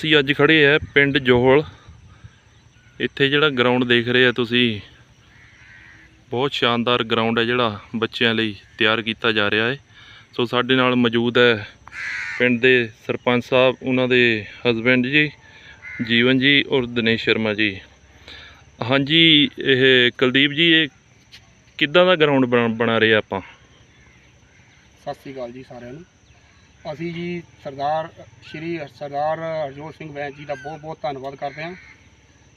ਅਸੀਂ ਅੱਜ ਖੜੇ ਆ ਪਿੰਡ ਜੋਹਲ। ਇੱਥੇ ਜਿਹੜਾ ਗਰਾਊਂਡ ਦੇਖ ਰਹੇ ਆ ਤੁਸੀਂ, ਬਹੁਤ ਸ਼ਾਨਦਾਰ ਗਰਾਊਂਡ ਹੈ ਜਿਹੜਾ ਬੱਚਿਆਂ ਲਈ ਤਿਆਰ ਕੀਤਾ ਜਾ ਰਿਹਾ ਹੈ। ਸੋ ਸਾਡੇ ਨਾਲ ਮੌਜੂਦ ਹੈ ਪਿੰਡ ਦੇ ਸਰਪੰਚ ਸਾਹਿਬ, ਉਹਨਾਂ ਦੇ ਹਸਬੈਂਡ ਜੀ, ਜੀਵਨ ਜੀ ਔਰ ਦਿਨੇਸ਼ ਸ਼ਰਮਾ ਜੀ। ਹਾਂਜੀ, ਇਹ ਕੁਲਦੀਪ ਜੀ, ਇਹ ਕਿੱਦਾਂ ਦਾ ਗਰਾਊਂਡ ਬਣਾ ਰਹੇ ਆ ਆਪਾਂ? ਸਤਿ ਸ੍ਰੀ ਅਕਾਲ ਜੀ ਸਾਰਿਆਂ ਨੂੰ। ਅਸੀਂ ਜੀ ਸਰਦਾਰ, ਸ਼੍ਰੀ ਸਰਦਾਰ ਹਰਜੋਤ ਸਿੰਘ ਬੈਂਸ ਜੀ ਦਾ ਬਹੁਤ ਬਹੁਤ ਧੰਨਵਾਦ ਕਰਦੇ ਹਾਂ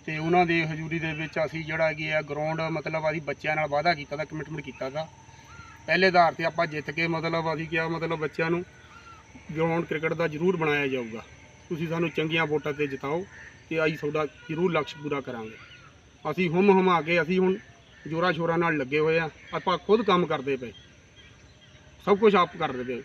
ਤੇ ਉਹਨਾਂ ਦੀ ਹਜ਼ੂਰੀ ਦੇ ਵਿੱਚ ਅਸੀਂ ਜਿਹੜਾ ਹੈਗੀ ਆ ਗਰਾਊਂਡ ਮਤਲਬ ਅਸੀਂ ਬੱਚਿਆਂ ਨਾਲ ਵਾਅਦਾ ਕੀਤਾ ਦਾ ਕਮਿਟਮੈਂਟ ਕੀਤਾ ਦਾ। ਪਹਿਲੇ ਆਧਾਰ ਤੇ ਆਪਾਂ ਜਿੱਤ ਕੇ ਮਤਲਬ ਅਸੀਂ ਕਿਹਾ ਮਤਲਬ ਬੱਚਿਆਂ ਨੂੰ ਗਰਾਊਂਡ ਕ੍ਰਿਕਟ ਦਾ ਜ਼ਰੂਰ ਬਣਾਇਆ ਜਾਊਗਾ। ਤੁਸੀਂ ਸਾਨੂੰ ਚੰਗੀਆਂ ਵੋਟਾਂ ਤੇ ਜਿਤਾਓ ਤੇ ਅਸੀਂ ਤੁਹਾਡਾ ਜ਼ਰੂਰ ਲਕਸ਼ ਪੂਰਾ ਕਰਾਂਗੇ। ਅਸੀਂ ਹੁਮ ਹਮਾ ਕੇ ਅਸੀਂ ਹੁਣ ਜੋਰਾ ਸ਼ੋਰਾਂ ਨਾਲ ਲੱਗੇ ਹੋਏ ਆ ਆਪਾਂ ਖੁਦ ਕੰਮ ਕਰਦੇ ਪਏ। ਸਭ ਕੁਝ ਆਪ ਕਰਦੇ ਪਏ।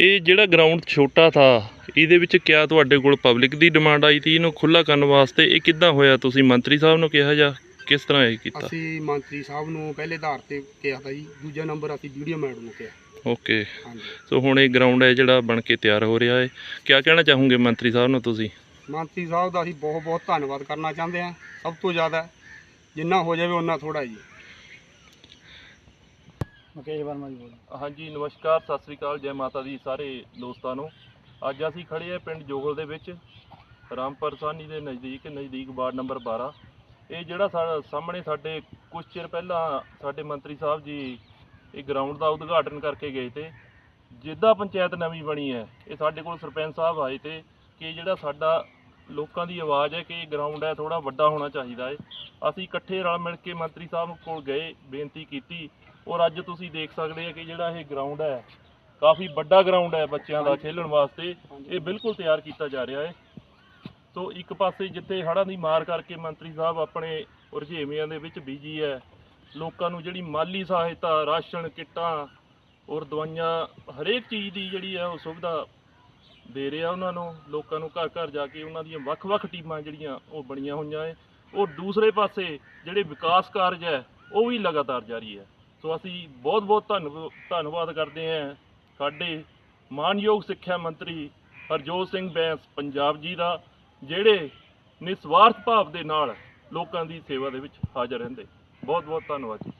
ਇਹ ਜਿਹੜਾ ਗਰਾਊਂਡ ਛੋਟਾ ਥਾ ਇਹਦੇ ਵਿੱਚ ਕਿਆ ਤੁਹਾਡੇ ਕੋਲ ਪਬਲਿਕ ਦੀ ਡਿਮਾਂਡ ਆਈ ਸੀ? ਇਹਨੂੰ ਖੁੱਲਾ ਕਰਨ ਵਾਸਤੇ ਇਹ ਕਿੱਦਾਂ ਹੋਇਆ? ਤੁਸੀਂ ਮੰਤਰੀ ਸਾਹਿਬ ਨੂੰ ਕਿਹਾ ਜਾਂ ਕਿਸ ਤਰ੍ਹਾਂ ਇਹ ਕੀਤਾ? ਅਸੀਂ ਮੰਤਰੀ ਸਾਹਿਬ ਨੂੰ ਪਹਿਲੇ ਆਧਾਰ ਤੇ ਕਿਹਾ ਤਾ ਜੀ ਦੂਜਾ ਨੰਬਰ ਅਸੀਂ ਵੀਡੀਓ ਮੈਡਮ ਨੂੰ ਕਿਹਾ। ਓਕੇ ਹਾਂਜੀ। ਸੋ ਹੁਣ ਇਹ ਗਰਾਊਂਡ ਹੈ ਜਿਹੜਾ ਬਣ ਕੇ ਤਿਆਰ ਹੋ ਰਿਹਾ ਹੈ। ਕਿਆ ਕਹਿਣਾ ਚਾਹੋਗੇ ਮੰਤਰੀ ਸਾਹਿਬ ਨੂੰ ਤੁਸੀਂ? ਮੰਤਰੀ ਸਾਹਿਬ ਦਾ ਅਸੀਂ ਬਹੁਤ ਬਹੁਤ ਧੰਨਵਾਦ ਕਰਨਾ ਚਾਹੁੰਦੇ ਹਾਂ। ਸਭ ਤੋਂ ਜ਼ਿਆਦਾ ਜਿੰਨਾ ਹੋ ਜਾਵੇ ਉਹਨਾਂ ਥੋੜਾ ਜੀ। ਮੁਕੇਸ਼ ਵਰਮਾ ਜੀ ਬੋਲ। ਹਾਂਜੀ, ਨਮਸਕਾਰ, ਸਤਿ ਸ੍ਰੀ ਅਕਾਲ, ਜੈ ਮਾਤਾ ਦੀ ਸਾਰੇ ਦੋਸਤਾਂ ਨੂੰ। ਅੱਜ ਅਸੀਂ ਖੜੇ ਆ ਪਿੰਡ ਜੋਗਲ ਦੇ ਵਿੱਚ, ਰਾਮਪੁਰ ਸਾਨੀ ਦੇ ਨਜ਼ਦੀਕ ਨਜ਼ਦੀਕ ਵਾਰਡ ਨੰਬਰ 12 ਇਹ ਜਿਹੜਾ ਸਾ- ਸਾਹਮਣੇ ਸਾਡੇ ਕੁਝ ਚਿਰ ਪਹਿਲਾਂ ਸਾਡੇ ਮੰਤਰੀ ਸਾਹਿਬ ਜੀ ਇਹ ਗਰਾਊਂਡ ਦਾ ਉਦਘਾਟਨ ਕਰਕੇ ਗਏ ਤੇ, ਜਿੱਦਾਂ ਪੰਚਾਇਤ ਨਵੀਂ ਬਣੀ ਹੈ, ਇਹ ਸਾਡੇ ਕੋਲ ਸਰਪੰਚ ਸਾਹਿਬ ਆਏ ਤੇ ਕਿ ਜਿਹੜਾ ਸਾਡਾ ਲੋਕਾਂ ਦੀ ਆਵਾਜ਼ ਹੈ ਕਿ ਇਹ ਗਰਾਊਂਡ ਹੈ ਥੋੜਾ ਵੱਡਾ ਹੋਣਾ ਚਾਹੀਦਾ ਹੈ। ਅਸੀਂ ਇਕੱਠੇ ਰਲ ਮਿਲ ਕੇ ਮੰਤਰੀ ਸਾਹਿਬ ਕੋਲ ਗਏ, ਬੇਨਤੀ ਕੀਤੀ ਔਰ ਅੱਜ ਤੁਸੀਂ ਦੇਖ ਸਕਦੇ ਆ ਕਿ ਜਿਹੜਾ ਇਹ ਗਰਾਊਂਡ ਹੈ ਕਾਫੀ ਵੱਡਾ ਗਰਾਊਂਡ ਹੈ ਬੱਚਿਆਂ ਦਾ ਖੇਡਣ ਵਾਸਤੇ। ਇਹ ਬਿਲਕੁਲ ਤਿਆਰ ਕੀਤਾ ਜਾ ਰਿਹਾ ਹੈ। ਸੋ ਇੱਕ ਪਾਸੇ ਜਿੱਥੇ ਹੜ੍ਹਾਂ ਦੀ ਮਾਰ ਕਰਕੇ ਮੰਤਰੀ ਸਾਹਿਬ ਆਪਣੇ ਰੁਝੇਵਿਆਂ ਦੇ ਵਿੱਚ ਬਿਜ਼ੀ ਹੈ ਲੋਕਾਂ ਨੂੰ ਜਿਹੜੀ ਮਾਲੀ ਸਹਾਇਤਾ ਰਾਸ਼ਨ ਕਿੱਟਾਂ ਔਰ ਦਵਾਈਆਂ ਹਰੇਕ ਚੀਜ਼ ਦੀ ਜਿਹੜੀ ਹੈ ਉਹ ਸੁਵਿਧਾ ਦੇ ਰਿਹਾ ਉਹਨਾਂ ਨੂੰ। ਲੋਕਾਂ ਨੂੰ ਘਰ ਘਰ ਜਾ ਕੇ ਉਹਨਾਂ ਦੀਆਂ ਵੱਖ-ਵੱਖ ਟੀਮਾਂ ਜਿਹੜੀਆਂ ਉਹ ਬਣੀਆਂ ਹੋਈਆਂ ਹੈ। ਔਰ ਦੂਸਰੇ ਪਾਸੇ ਜਿਹੜੇ ਵਿਕਾਸ ਕਾਰਜ ਹੈ ਉਹ ਵੀ ਲਗਾਤਾਰ ਜਾਰੀ ਹੈ। ਸੋ ਅਸੀਂ ਬਹੁਤ ਬਹੁਤ ਧੰਨਵ, ਧੰਨਵਾਦ ਕਰਦੇ ਹਾਂ ਸਾਡੇ ਮਾਨਯੋਗ ਸਿੱਖਿਆ ਮੰਤਰੀ ਹਰਜੋਤ ਸਿੰਘ ਬੈਂਸ ਪੰਜਾਬ ਜੀ ਦਾ, ਜਿਹੜੇ ਨਿਸਵਾਰਥ ਭਾਵ ਦੇ ਨਾਲ ਲੋਕਾਂ ਦੀ ਸੇਵਾ ਦੇ ਵਿੱਚ ਹਾਜ਼ਰ ਰਹਿੰਦੇ। ਬਹੁਤ ਬਹੁਤ ਧੰਨਵਾਦ ਜੀ।